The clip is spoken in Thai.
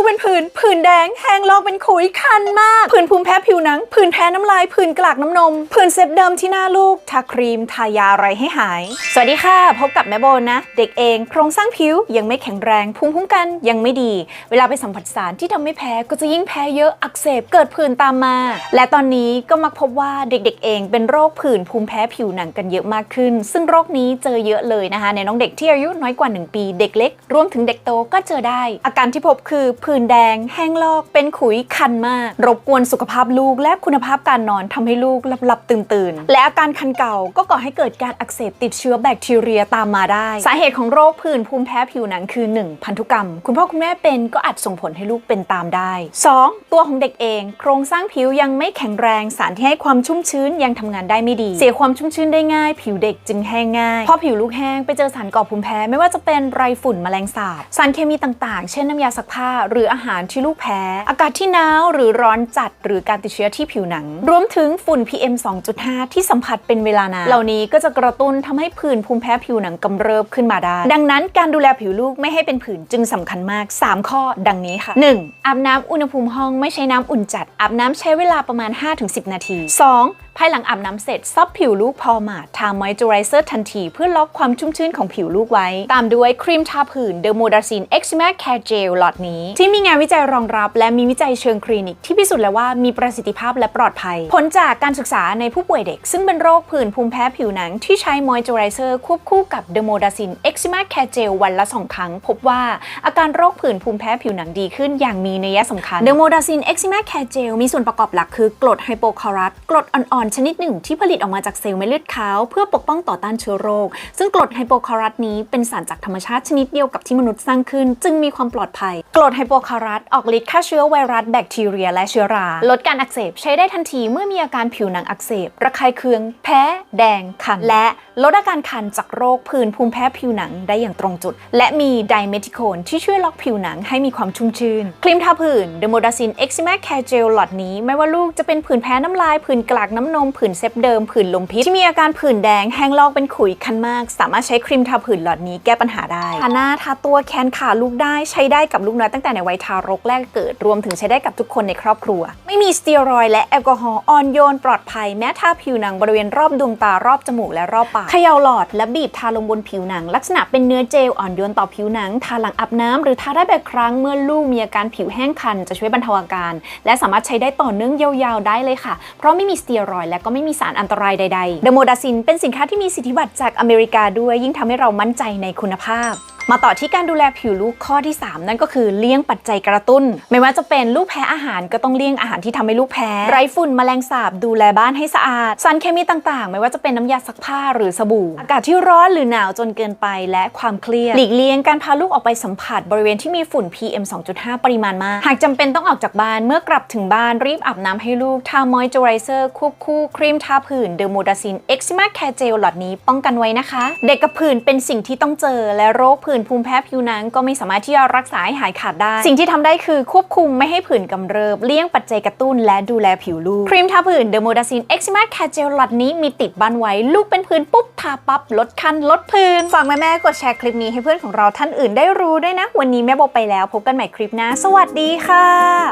กเป็นผื่นผื่นแดง แห้งลอกเป็นขุยคันมากผื่นภูมิแพ้ผิวหนังผื่นแพ้น้ำลายผื่นกลากน้ำนมผื่นเซฟเดิมที่หน้าลูกทาครีมทายาอะไรให้หาย สวัสดีค่ะ พบกับแม่โบนะ เด็กเองโครงสร้างผิวยังไม่แข็งแรงภูมิคุ้มกันยังไม่ดี เวลาไปสัมผัสสารที่ทำให้แพ้ก็จะยิ่งแพ้เยอะอักเสบเกิดผื่นตามมา และตอนนี้ก็มักพบว่าเด็กๆเองเป็นโรคผื่นภูมิแพ้ผิวหนังกันเยอะมากขึ้น ซึ่งโรคนี้เจอเยอะเลยนะคะ ในน้องเด็กที่อายุน้อยกว่า 1 ปี เด็กเล็กรวมถึงเด็กโตก็เจอได้ อาการที่พบคือผื่นแดง แห้งลอกเป็นขุยคันมาก รบกวนสุขภาพลูกและคุณภาพการนอนทำให้ลูกหลับๆตื่นๆ และอาการคันเก่าก็ก่อให้เกิดการอักเสบติดเชื้อแบคทีเรียตามมาได้ สาเหตุของโรคผื่นภูมิแพ้ผิวหนังคือ 1. พันธุกรรม คุณพ่อคุณแม่เป็นก็อาจส่งผลให้ลูกเป็นตามได้ 2. ตัวของเด็กเอง โครงสร้างผิวยังไม่แข็งแรงสารที่ให้ความชุ่มชื้นยังทำงานได้ไม่ดี เสียความชุ่มชื้นได้ง่าย ผิวเด็กจึงแห้งง่ายพอผิวลูกแห้งไปเจอสารก่อภูมิแพ้ไม่ว่าจะเป็นไรฝุ่นแมลงสาบ สารเคมีต่างๆ เช่นน้ำยาซักผ้าหรืืออาหารที่ลูกแพ้ อากาศที่หนาวหรือร้อนจัด หรือการติดเชื้อที่ผิวหนัง รวมถึงฝุ่น PM 2.5 ที่สัมผัสเป็นเวลานานเหล่านี้ก็จะกระตุ้นทำให้ผื่นภูมิแพ้ผิวหนังกำเริบขึ้นมาได้ ดังนั้นการดูแลผิวลูกไม่ให้เป็นผื่นจึงสำคัญมาก 3 ข้อดังนี้ค่ะ 1. อาบน้ำอุณหภูมิห้องไม่ใช้น้ำอุ่นจัด อาบน้ำใช้เวลาประมาณ 5-10 นาที 2. ภายหลังอาบน้ำเสร็จซับผิวลูกพอหมาดทามอยเจอไรเซอร์ทันที เพื่อล็อกความชุ่มชื้นของผิวลูกไว้ ตามด้วยครีมทาผื่นเดอร์โมดาซินเอ็กซ์แมคแคร์เจลหลอดนี้ ที่มีงานวิจัยรองรับ และมีวิจัยเชิงคลินิก ที่พิสูจน์แล้วว่ามีประสิทธิภาพและปลอดภัย ผลจากการศึกษาในผู้ป่วยเด็ก ซึ่งเป็นโรคผื่นภูมิแพ้ผิวหนังที่ใช้มอยเจอไรเซอร์ควบคู่กับเดอร์โมดาซินเอ็กซ์แมคแคร์เจลวันละสองครั้ง พบว่าอาการโรคผื่นภูมิแพ้ผิวหนังดีขึ้นอย่างมีนัยสำคัญเดอร์โมดาซินเอ็กซ์แมคแคร์เจลมีส่วนประกอบหลักคือกรดไฮโปคลอรัสกรดอ่อนชนิดหนึ่งที่ผลิตออกมาจากเซลล์เม็ดเลือดขาว เพื่อปกป้องต่อต้านเชื้อโรค ซึ่งกรดไฮโปคลอรัสนี้เป็นสารจากธรรมชาติชนิดเดียวกับที่มนุษย์สร้างขึ้น จึงมีความปลอดภัยกรดไฮโปคลอรัสออกฤทธิ์ฆ่าเชื้อไวรัสแบคทีเรีย และเชื้อรา ลดการอักเสบใช้ได้ทันทีเมื่อมีอาการผิวหนังอักเสบ ระคายเคือง แพ้ แดง คัน และลดอาการคันจากโรคผื่นภูมิแพ้ผิวหนังได้อย่างตรงจุด และมีไดเมทิโคนที่ช่วยล็อกผิวหนังให้มีความชุ่มชื้นครีมทาผื่นเดโมดาซินเอ็กซิแมคแคร์เจลหลอดนี้ ไม่ว่าลูกจะเป็นผื่นแพ้น้ำลายผื่นกลากน้ำนมผื่นเซฟเดิมผื่นลมพิษที่มีอาการผื่นแดงแห้งลอกเป็นขุยคันมาก สามารถใช้ครีมทาผื่นหลอดนี้แก้ปัญหาได้ทาหน้าทาตัวแขนขาลูกได้ใช้ได้กับลูกน้อยตั้งแต่ในวัยทารกแรกเกิด รวมถึงใช้ได้กับทุกคนในครอบครัว ไม่มีสเตียรอยด์และแอลกอฮอล์อ่อนโยนปลอดภัยแม้ทาผิวหนังบริเวณรอบดวงตารอบจมูกและรอบปากเขย่าหลอดและบีบทาลงบนผิวหนัง ลักษณะเป็นเนื้อเจลอ่อนโยนต่อผิวหนัง ทาหลังอาบน้ำหรือทาได้แบบครั้งเมื่อลูกมีอาการผิวแห้งคันจะช่วยบรรเทาอาการ และสามารถใช้ได้ต่อเนื่องยาวๆได้เลยค่ะ เพราะไม่มีสเตียรอยด์และก็ไม่มีสารอันตรายใดๆเดโมดาซินเป็นสินค้าที่มีสิทธิบัตรจากอเมริกาด้วยยิ่งทำให้เรามั่นใจในคุณภาพมาต่อที่การดูแลผิวลูกข้อที่ 3 นั่นก็คือเลี่ยงปัจจัยกระตุ้น ไม่ว่าจะเป็นลูกแพ้อาหารก็ต้องเลี่ยงอาหารที่ทำให้ลูกแพ้ไรฝุ่นแมลงสาบดูแลบ้านให้สะอาดสารเคมีต่างๆ ไม่ว่าจะเป็นน้ำยาซักผ้าหรือสบู่ อากาศที่ร้อนหรือหนาวจนเกินไปและความเครียดหลีกเลี่ยงการพาลูกออกไปสัมผัสบริเวณที่มีฝุ่น PM 2.5 ปริมาณมาก หากจำเป็นต้องออกจากบ้านเมื่อกลับถึงบ้านรีบอาบน้ำให้ลูกทามอยเจอไรเซอร์ควบคู่ครีมทาผื่นเดอร์โมดาซินเอ็กซิมาแคร์เจลหลอดนี้ป้องกันไว้นะคะ เด็กกับผื่นเป็นสิ่งที่ต้องเจอและโรคผื่นภูมิแพ้ผิวหนังก็ไม่สามารถที่จะรักษาให้หายขาดได้ สิ่งที่ทำได้คือควบคุมไม่ให้ผื่นกำเริบเลี่ยงปัจจัยกระตุ้นและดูแลผิวลูก ครีมทาผื่นเดอร์โมดาซินเอ็กซิมาแคเจลหลอดนี้มีติดบ้านไว้ ลูกเป็นผื่นปุ๊บทาปั๊บลดคันลดผื่นฝากแม่ๆกดแชร์คลิปนี้ให้เพื่อนของเราท่านอื่นได้รู้ด้วยนะ วันนี้แม่โบไปแล้วพบกันใหม่คลิปหน้าสวัสดีค่ะ